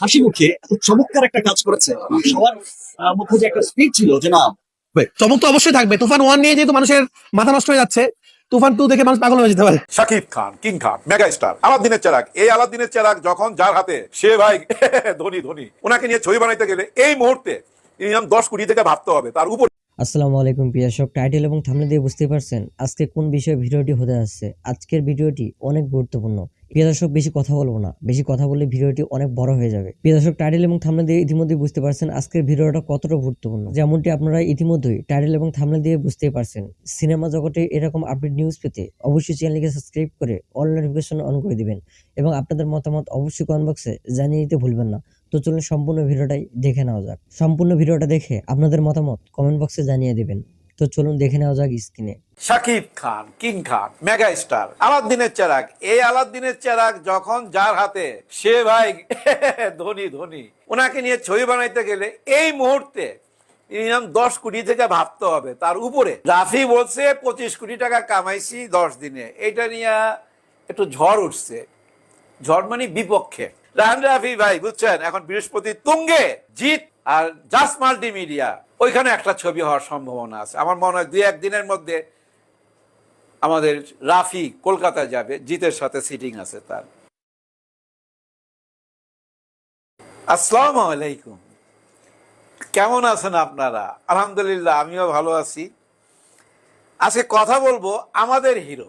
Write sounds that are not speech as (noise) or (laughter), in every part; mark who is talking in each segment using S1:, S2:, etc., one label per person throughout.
S1: হাসি মুখে এত চমৎকার একটা কাজ করেছে। সবার মুখে যে একটা স্পিড ছিল যে না
S2: চমক তো অবশ্যই থাকবে। তুফান ওয়ান নিয়ে যেহেতু মানুষের মাথা নষ্ট হয়ে যাচ্ছে তুফান টু দেখে মানুষ পাগল হয়ে যেতে পারে।
S3: Shakib Khan king Khan mega star আলাদিনের চেরাগ। এই আলাদিনের চেরাগ যখন যার হাতে সে ভাই (laughs) ধনী ধনী ওনাকে নিয়ে ছবি বানাইতে গেলে এই মুহূর্তে মিনিমাম দশ কোটি থেকে ভাবতে হবে তার উপর
S4: আসসালামু আলাইকুম প্রিয়াসক টাইটেল এবং থামলে দিয়ে বুঝতে পারছেন আজকে কোন বিষয়ে ভিডিওটি হতে আসছে আজকের ভিডিওটি অনেক গুরুত্বপূর্ণ। প্রিয় দর্শক, বেশি কথা বলব না। বেশি কথা বললে ভিডিওটি অনেক বড় হয়ে যাবে। প্রিয় দর্শক টাইটেল এবং থামলে দিয়ে ইতিমধ্যে বুঝতে পারছেন আজকের ভিডিওটা কতটা গুরুত্বপূর্ণ। যেমনটি আপনারা ইতিমধ্যেই টাইটেল এবং থামলে দিয়ে বুঝতেই পারছেন। সিনেমা জগতে এরকম আপডেট নিউজ পেতে অবশ্যই চ্যানেলকে সাবস্ক্রাইব করে অল নোটিফিকেশন অন করে দিবেন এবং আপনাদের মতামত অবশ্যই কমেন্ট বক্সে জানিয়ে দিতে ভুলবেন না। তো চলুন সম্পূর্ণ ভিডিওটাই দেখে নেওয়া যাক। সম্পূর্ণ ভিডিওটা দেখে আপনাদের মতামত কমেন্ট বক্সে জানিয়ে দিবেন। তো চলুন দেখে নেওয়া যাক স্ক্রিনে।
S3: Shakib Khan, king Khan mega star আলাদিনের চেরাগ। এই আলাদিনের চেরাগ যখন যার হাতে, সে ভাই (laughs) ধনী ধনী। ওনাকে নিয়ে ছবি বানাইতে গেলে এই মুহূর্তে মিনিমাম দশ কোটি থেকে ভাবতে হবে। তার উপরে রাফি বলছে, পঁচিশ কোটি টাকা কামাইছি দশ দিনে। এটা নিয়ে একটু ঝড় উঠছে। ঝড় মানে বিপক্ষে। রাহান রাফি ভাই, বুঝছেন? এখন বৃহস্পতি তুঙ্গে জিত আর জাস মাল্টিমিডিয়া, ওইখানে একটা ছবি হওয়ার সম্ভাবনা আছে। আমার মনে হয় দুই একদিনের মধ্যে আমাদের রাফি কলকাতা যাবে, জিতের সাথে সিটিং আছে তার। আসসালাম আলাইকুম। কেমন আছেন আপনারা? আলহামদুলিল্লাহ, আমিও ভালো আছি। আজকে কথা বলব আমাদের হিরো।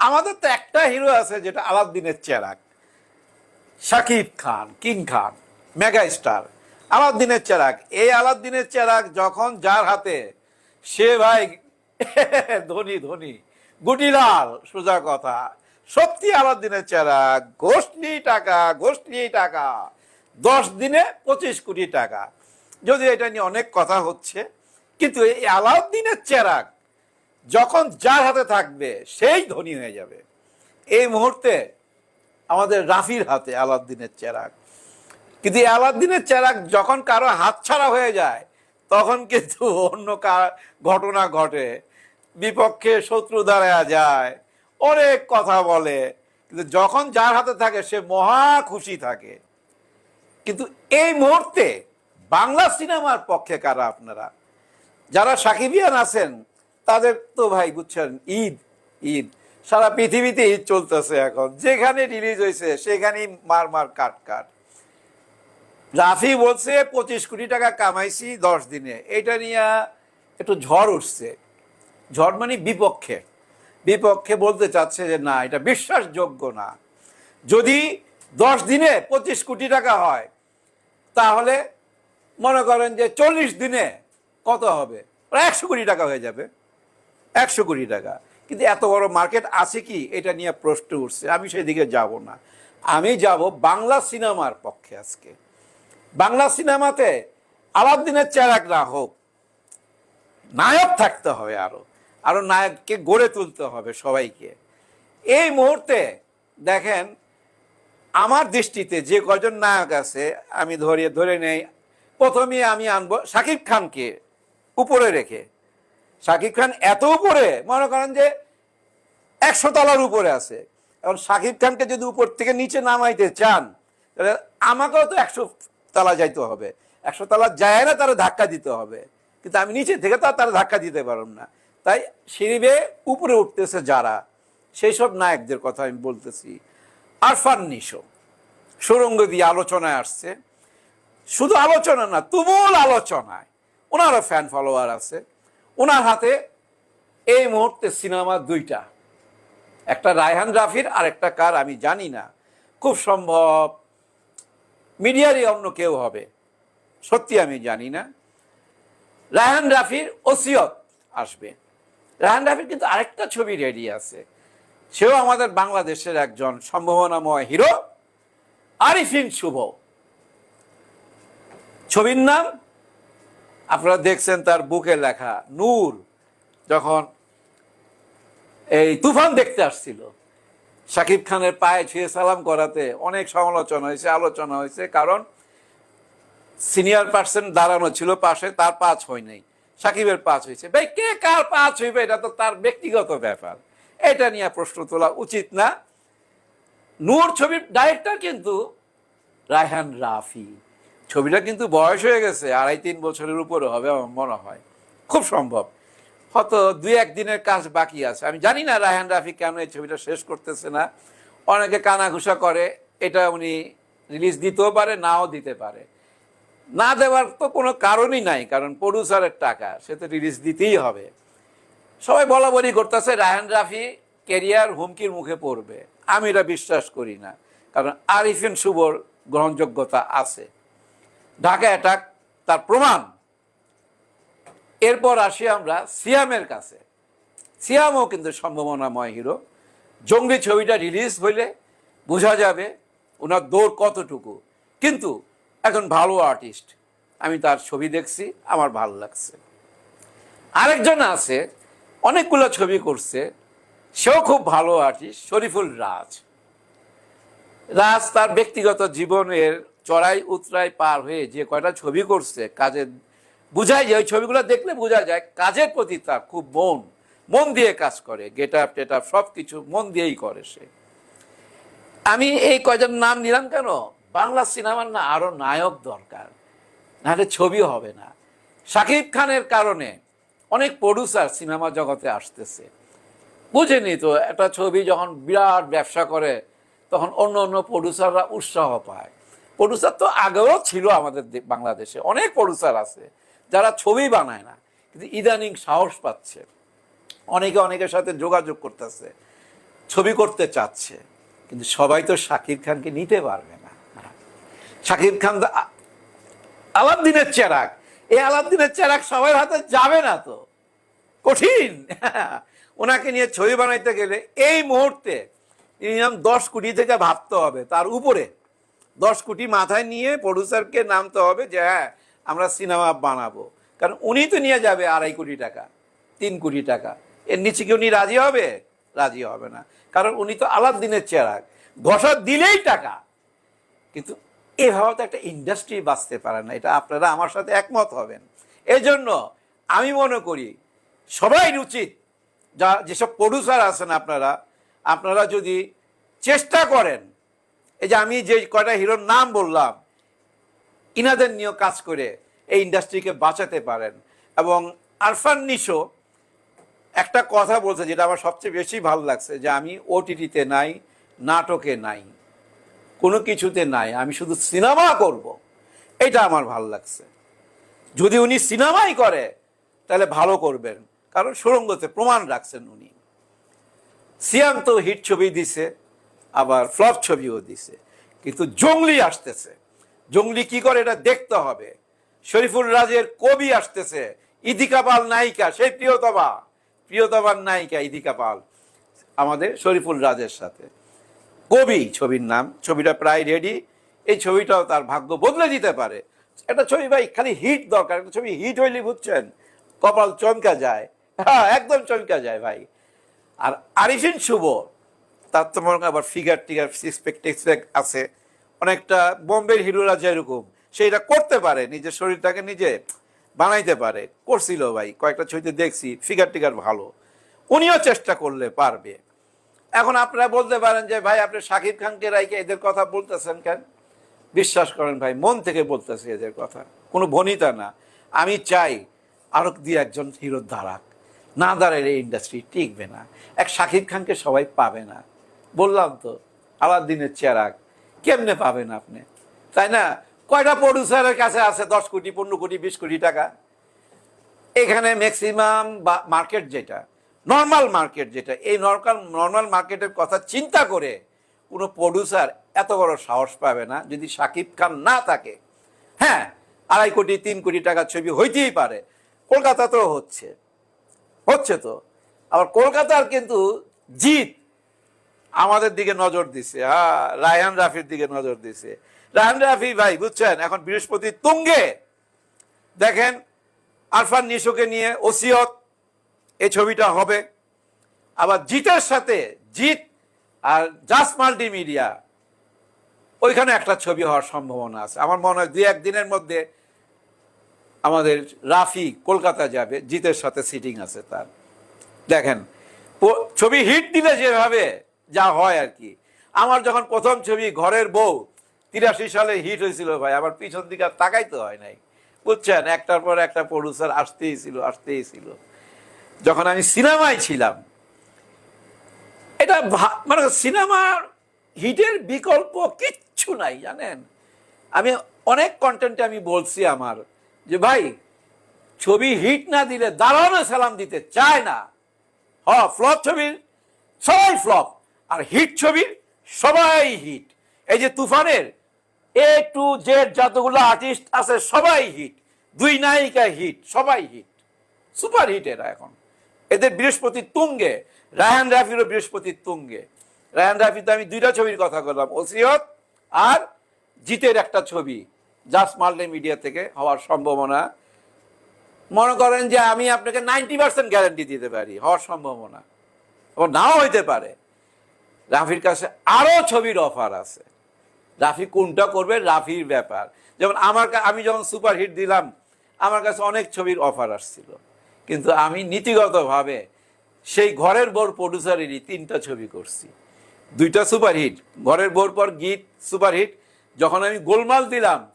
S3: আমাদের তো একটা হিরো আছে যেটা আলাদ্দিনের চেরাক Shakib Khan, king Khan, mega star. আলাদ্দিনের চেরাগ। এই আলাদ্দিনের চেরাগ যখন যার হাতে, সে ভাই (laughs) ধনী ধনী, গুটিলাল, সোজা কথা, সত্যি আলাদ্দিনের চেরাগ, গোষ্ঠী টাকা গোষ্ঠী টাকা, দশ দিনে পঁচিশ কোটি টাকা। যদি এটা নিয়ে অনেক কথা হচ্ছে, কিন্তু এই আলাউদ্দিনের চেরাগ যখন যার হাতে থাকবে, সেই ধনী হয়ে যাবে। এই মুহূর্তে আমাদের রাফির হাতে আলাউদ্দিনের চেরাগ। কিন্তু এই আলাউদ্দিনের চেরাগ যখন কারও হাতছাড়া হয়ে যায়, তখন কিন্তু অন্য ঘটনা ঘটে। বিপক্ষে শত্রু দাঁড়ায় যায়, অনেক কথা বলে, কিন্তু যখন যার হাতে থাকে, সে মহা খুশি থাকে। কিন্তু এই মুহূর্তে বাংলা সিনেমার পক্ষে কারা আপনারা? যারা সাকিবিয়ান আছেন, তাদের তো ভাই বুঝছেন, ঈদ ঈদ। সারা পৃথিবীতে ঈদ চলতেছে এখন। যেখানে রিলিজ হয়েছে সেখানেই মার মার কাট কাট। রাফি বলছে, পঁচিশ কোটি টাকা কামাইছি দশ দিনে। এটা নিয়ে একটু ঝড় উঠছে। ঝড় মানে বিপক্ষে। বিপক্ষে বলতে চাচ্ছে যে, না, এটা বিশ্বাসযোগ্য না। যদি দশ দিনে পঁচিশ কোটি টাকা হয়, তাহলে মনে করেন যে চল্লিশ দিনে কত হবে? একশো কোটি টাকা হয়ে যাবে। একশো কোটি টাকা। কিন্তু এত বড় মার্কেট আছে কি? এটা নিয়ে প্রশ্ন উঠছে। আমি সেদিকে যাব না। আমি যাব বাংলা সিনেমার পক্ষে আজকে। বাংলা সিনেমাতে আলাদিনের চেরাক না হোক, নায়ক থাকতে হবে আরও আরও নায়ককে গড়ে তুলতে হবে সবাইকে। এই মুহূর্তে দেখেন, আমার দৃষ্টিতে যে কজন নায়ক আছে, আমি ধরে ধরে নেই। প্রথমে আমি আনব শাকিব খানকে উপরে রেখে। শাকিব খান এত উপরে, মনে করেন যে একশো তলার উপরে আছে। এখন শাকিব খানকে যদি উপর থেকে নিচে নামাইতে চান, তাহলে আমাকেও তো একশো তলা যাইতে হবে। একশো তলা যায় না, তারা ধাক্কা দিতে হবে। কিন্তু আমি নিচে থেকে তো তারা ধাক্কা দিতে পারব না। তাই সিঁড়ি উপরে উঠতেছে যারা সেই সব নায়কদের কথা আমি বলতেছি। আরফান নিশো, সুরঙ্গ দিয়ে আলোচনায় আসছে। শুধু আলোচনা না, তুমুল আলোচনায়। ওনারও ফ্যান ফলোয়ার আছে। ওনার হাতে এই মুহূর্তে সিনেমা দুইটা। একটা রায়হান রাফির আর একটা কার আমি জানি না। খুব সম্ভব মিডিয়ারই অন্য কেউ হবে। সত্যি আমি জানি না। রায়হান রাফির ওসিয়ত আসবে। রায়হান রাফির কিন্তু আরেকটা ছবি রেডি আছে। সেও আমাদের বাংলাদেশের একজন সম্ভাবনাময় হিরো, আরিফিন শুভ। ছবির নাম, আপনারা দেখছেন তার বুকে লেখা, নূর, যখন এই তুফান দেখতে আসছিল। শাকিব খানের পায়ে ছুঁয়ে সালাম করাতে অনেক সমালোচনা হয়েছে, আলোচনা হয়েছে, কারণ সিনিয়র পার্সন দাঁড়ানো ছিল পাশে, তার পাঁচ হয় নাই। সাকিবের পাঁচ হয়েছে। ভাই, কে কার পাঁচ হইবে? এটা তো তার ব্যক্তিগত ব্যাপার। এটা নিয়ে প্রশ্ন তোলা উচিত না। নূর ছবির ডাইরেক্টর কিন্তু রায়হান রাফি। ছবিটা কিন্তু বয়স হয়ে গেছে আড়াই তিন বছরের উপরে হবে আমার মনে হয়। খুব সম্ভব। হয়তো দুই একদিনের কাজ বাকি আছে। আমি জানি না রায়হান রাফি কেন এই ছবিটা শেষ করতেছে না। অনেকে কানাঘুষা করে, এটা উনি রিলিজ দিতেও পারে, নাও দিতে পারে। না দেওয়ার তো কোনো কারণই নাই, কারণ প্রডিউসারের টাকা, সে তো রিলিজ দিতেই হবে। সবাই বলা বলি করতেছে, রায়হান রাফি কেরিয়ার হুমকির মুখে পড়বে। আমি এটা বিশ্বাস করি না, কারণ আরিফিন শুভর গ্রহণযোগ্যতা আছে। ঢাকা অ্যাটাক তার প্রমাণ এরপর আসি আমরা সিয়ামের কাছে। সিয়ামও কিন্তু সম্ভাবনাময় হিরো। জঙ্গলি ছবিটা রিলিজ হইলে বোঝা যাবে ওনার দৌড় কতটুকু। কিন্তু এখন ভালো আর্টিস্ট আমি তার ছবি দেখছি, আমার ভালো লাগছে। আরেকজন আছে, অনেকগুলো ছবি করছে। সেও খুব ভালো আর্টিস্ট শরীফুল রাজ। রাজ তার ব্যক্তিগত জীবনের চড়াই উতরাই পার হয়ে যে কয়টা ছবি করছে, কাজের বোঝাই যায়, ওই ছবিগুলো দেখলে বোঝা যায়, কাজের প্রতি তার খুব মন মন দিয়ে কাজ করে গেট আপ টেট আপ সব কিছু মন দিয়েই করে সে। আমি এই কয়জন নাম নিলাম কেন? বাংলা সিনেমার না আরও নায়ক দরকার, নাহলে ছবি হবে না। শাকিব খানের কারণে অনেক প্রডিউসার সিনেমা জগতে আসতেছে। বুঝেনি তো, একটা ছবি যখন বিরাট ব্যবসা করে, তখন অন্য অন্য প্রডিউসাররা উৎসাহ পায়। প্রডিউসার তো আগেও ছিল আমাদের বাংলাদেশে, অনেক প্রডিউসার আছে। যারা ছবি বানায় না, কিন্তু ইদানিং সাহস পাচ্ছে। অনেকে অনেকের সাথে যোগাযোগ করতেছে, ছবি করতে চাচ্ছে, কিন্তু সবাই তো শাকিব খানকে নিতে পারবে না। শাকিব খান তো আ- আলাদ্দিনের চেরাক এই আলাদ্দিনের চেরাক সবার হাতে যাবে না তো। কঠিন। ওনাকে নিয়ে ছবি বানাইতে গেলে এই মুহূর্তে মিনিমাম দশ কোটি থেকে ভাবতে হবে, তার উপরে। দশ কোটি মাথায় নিয়ে প্রডিউসারকে নামতে হবে যে হ্যাঁ আমরা সিনেমা বানাবো। কারণ উনি তো নিয়ে যাবে আড়াই কোটি টাকা, তিন কোটি টাকা। এর নিচে কি উনি রাজি হবে? রাজি হবে না। কারণ উনি তো আলাদিনের চেরাক ঘষা দিলেই টাকা। কিন্তু এভাবে তো একটা ইন্ডাস্ট্রি বাঁচতে পারে না। এটা আপনারা আমার সাথে একমত হবেন। এজন্য আমি মনে করি, সবাই উচিত, যা, যেসব প্রডিউসার আছেন আপনারা আপনারা যদি চেষ্টা করেন, এই যে আমি যে কয়টা হিরোর নাম বললাম ইনাদের নিয়েও কাজ করে এই ইন্ডাস্ট্রিকে বাঁচাতে পারেন। এবং আরফান নিশো একটা কথা বলছে যেটা আমার সবচেয়ে বেশি ভালো লাগছে যে আমি ওটিটিতে নাই, নাটকে নাই, কোনো কিছুতে নাই, আমি শুধু সিনেমা করব। এটা আমার ভালো লাগছে। যদি উনি সিনেমাই করে, তাহলে ভালো করবেন। কারণ সুরঙ্গতে প্রমাণ রাখছেন উনি। সিয়াম তো হিট ছবি দিছে, আবার ফ্লপ ছবিও দিছে, কিন্তু জঙ্গলি আসতেছে। জঙ্গলি কি করে, এটা দেখতে হবে। শরীফুল রাজের কবি আসতেছে ইদিকা পাল নায়িকা, সেই প্রিয়তমা, প্রিয়তমার নায়িকা ইদিকা পাল আমাদের শরীফুল রাজের সাথে। কবি ছবির নাম, ছবিটা প্রায় রেডি এই ছবিটাও তার ভাগ্য বদলে দিতে পারে। একটা ছবি ভাই, খালি হিট দরকার, একটা ছবি হিট হইলে বুঝছেন, কপাল চমকা যায়। হ্যাঁ একদম চমকা যায় ভাই। আর আরিফিন শুভ, তার তো মনে হয় আবার ফিগার টিগার আছে। অনেকটা বোম্বের হিরোরা যেরকম, সেইটা করতে পারে, নিজের শরীরটাকে নিজে বানাইতে পারে। করছিল ভাই, কয়েকটা ছবিতে দেখছি ফিগার টিগার ভালো। উনিও চেষ্টা করলে পারবে। এখন আপনারা বলতে পারেন যে, ভাই, আপনি শাকিব খানকে রাইকে এদের কথা বলতেছেন কেন? বিশ্বাস করেন ভাই, মন থেকে বলতেছি এদের কথা। কোনো ভনিতা না। আমি চাই আরও দিয়ে একজন হিরো দাঁড়াক। না দাঁড়ালে এই ইন্ডাস্ট্রি টিকবে না। এক শাকিব খানকে সবাই পাবে না। বললাম তো, আলাদিনের চেরাক। কেমনে পাবেন আপনি? তাই না? কয়টা প্রডিউসারের কাছে আছে? দশ কোটি, পনেরো কোটি, বিশ কোটি টাকা? এখানে ম্যাক্সিমাম বা মার্কেট যেটা নর্মাল মার্কেট যেটা, এই নর্মাল নর্মাল মার্কেটের কথা চিন্তা করে কোনো প্রডিউসার এত বড় সাহস পাবে না, যদি সাকিব খান না থাকে। হ্যাঁ আড়াই কোটি, তিন কোটি টাকার ছবি হইতেই পারে। কলকাতাতেও হচ্ছে। হচ্ছে তো। আবার কলকাতার কিন্তু জিত আমাদের দিকে নজর দিছে হ্যাঁ রায়হান রাফির দিকে নজর দিছে। রায়হান রাফি ভাই, বুঝছেন, এখন বৃহস্পতি তুঙ্গে। দেখেন, আরফান নিশোকে নিয়ে ওসিয়ত, এই ছবিটা হবে। আবার জিতের সাথে জিত আর জাস মাল্টিমিডিয়া ওইখানে একটা ছবি হওয়ার সম্ভাবনা আছে। আমার মনে হয় দুই একদিনের মধ্যে আমাদের রাফি কলকাতা যাবে, জিতের সাথে সিটিং আছে তার। দেখেন ছবি হিট দিলে যেভাবে যা হয় আর কি। আমার যখন প্রথম ছবি ঘরের বউ, তিরাশি সালে হিট হয়েছিল ভাই, আমার পিছন দিকে আর তাকাইতে হয় নাই। বুঝছেন? একটার পর একটা প্রডিউসার আসতেই ছিল আসতেই ছিল। যখন আমি সিনেমায় ছিলাম, এটা মানে সিনেমার হিটের বিকল্প কিচ্ছু নাই, জানেন? আমি অনেক কন্টেন্টে আমি বলছি আমার, যে ভাই, ছবি হিট না দিলে দাঁড়ানো সালাম দিতে চায় না। হ ফ্লপ ছবির সবাই ফ্লপ আর হিট ছবির সবাই হিট। এই যে তুফানের এ টু জেড যতগুলো আর্টিস্ট আছে, সবাই হিট। দুই নায়িকা হিট, সবাই হিট। সুপার হিট এরা এখন। এদের বৃহস্পতি তুঙ্গে, রায়ান রাফিরও বৃহস্পতি তুঙ্গে। রায়ান রাফি তো আমি দুইটা ছবির কথা বললাম, ওসিয়ত আর জিতের একটা ছবি জাস্ট মাল্টি মিডিয়া থেকে হওয়ার সম্ভাবনা। মনে করেন যে আমি আপনাকে নাইনটি পার্সেন্ট গ্যারান্টি দিতে পারি, হওয়ার সম্ভাবনা। এবং নাও হইতে পারে। রাফির কাছে আরও ছবির অফার আছে। রাফি কোনটা করবে? রাফির ব্যাপার। যেমন আমার আমি যখন সুপার হিট দিলাম, আমার কাছে অনেক ছবির অফার আসছিল। কিন্তু আমি নীতিগতভাবে সেই ঘরের বোর প্রডিউসারেরই তিনটা ছবি করছি। দুইটা সুপার হিট। ঘরের বোর পর গীত সুপার হিট। যখন আমি গোলমাল দিলাম,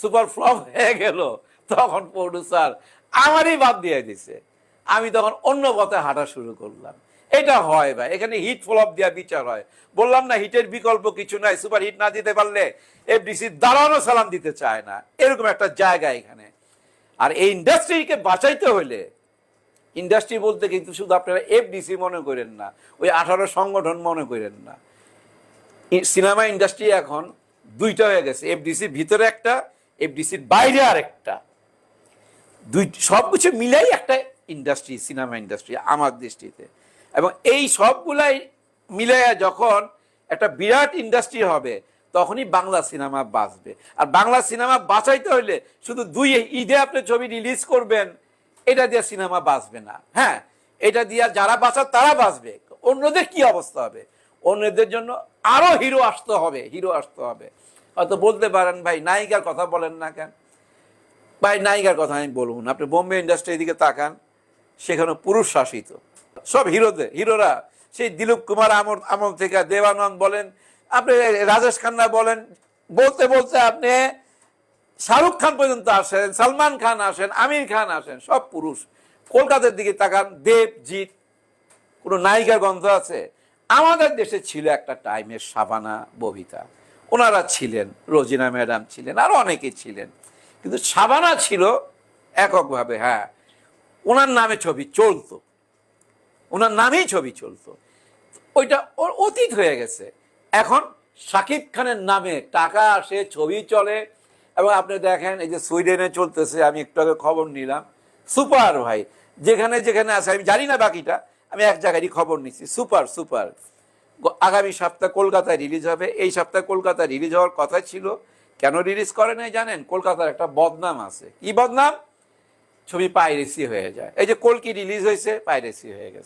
S3: সুপার ফ্লপ হয়ে গেল, তখন প্রডিউসার আমারই বাদ দিয়ে দিছে। আমি তখন অন্য পথে হাঁটা শুরু করলাম। এটা হয় ভাই, এখানে হিট ফ্লপ দেওয়া বিচার হয়। বললাম না হিটের বিকল্প কিছু নাই সুপার হিট না দিতে পারলে এফডিসি দাঁড়ানো সালাম দিতে চায় না। এরকম একটা জায়গা এখানে। আর এই ইন্ডাস্ট্রিকে বাঁচাইতে হলে ইন্ডাস্ট্রি বলতে কিন্তু শুধু আপনারা এফডিসি মনে করেন না, ওই আঠারো সংগঠন মনে করেন না। সিনেমা ইন্ডাস্ট্রি এখন দুইটা হয়ে গেছে এফডিসির ভিতরে একটা এফডিসির বাইরে আর একটা দুই সব কিছু মিলাই একটা ইন্ডাস্ট্রি সিনেমা ইন্ডাস্ট্রি আমার দৃষ্টিতে। এবং এই সবগুলাই মিলাইয়া যখন একটা বিরাট ইন্ডাস্ট্রি হবে, তখনই বাংলা সিনেমা বাঁচবে। আর বাংলা সিনেমা বাঁচাইতে হইলে শুধু দুই ঈদে আপনি ছবি রিলিজ করবেন, এটা দিয়ে সিনেমা বাঁচবে না। হ্যাঁ এটা দিয়ে যারা বাঁচার তারা বাঁচবে। অন্যদের কি অবস্থা হবে? অন্যদের জন্য আরও হিরো আসতে হবে হিরো আসতে হবে। হয়তো বলতে পারেন, ভাই, নায়িকার কথা বলেন না কেন? ভাই, নায়িকার কথা আমি বলুন আপনি বোম্বে ইন্ডাস্ট্রির দিকে তাকান, সেখানে পুরুষ শাসিত। সব হিরোদের হিরোরা সেই দিলীপ কুমার আমল আমল থেকে দেবানন্দ বলেন, আপনি রাজেশ খান্না বলেন, বলতে বলতে আপনি শাহরুখ খান পর্যন্ত আসেন, সালমান খান আসেন, আমির খান আসেন, সব পুরুষ। কলকাতার দিকে তাকান, দেব, জিৎ, কোনো নায়িকা গন্ধ আছে? আমাদের দেশে ছিল একটা টাইমের সাবানা ববিতা। ওনারা ছিলেন, রোজিনা ম্যাডাম ছিলেন, আরও অনেকে ছিলেন। কিন্তু সাবানা ছিল এককভাবে হ্যাঁ। ওনার নামে ছবি চলতো। ওনার নামেই ছবি চলতো। ওইটা ওর অতীত হয়ে গেছে। এখন শাকিব খানের নামে টাকা আসে, ছবি চলে। এবং আপনি দেখেন, এই যে সুইডেনে চলতেছে, আমি একটু আগে খবর নিলাম। সুপার ভাই, যেখানে যেখানে আছে, আমি জানি না বাকিটা, আমি এক জায়গারই খবর নিচ্ছি। Super super. আগামী সপ্তাহ কলকাতায় রিলিজ হবে। এই সপ্তাহে কলকাতায় রিলিজ হওয়ার কথা ছিল। কেন রিলিজ করে নাই জানেন? কলকাতার একটা বদনাম আছে। কি বদনাম? ছবি পাইরেসি হয়ে যায়। এই যে কলকি রিলিজ হয়েছে, পাইরেসি হয়ে গেছে।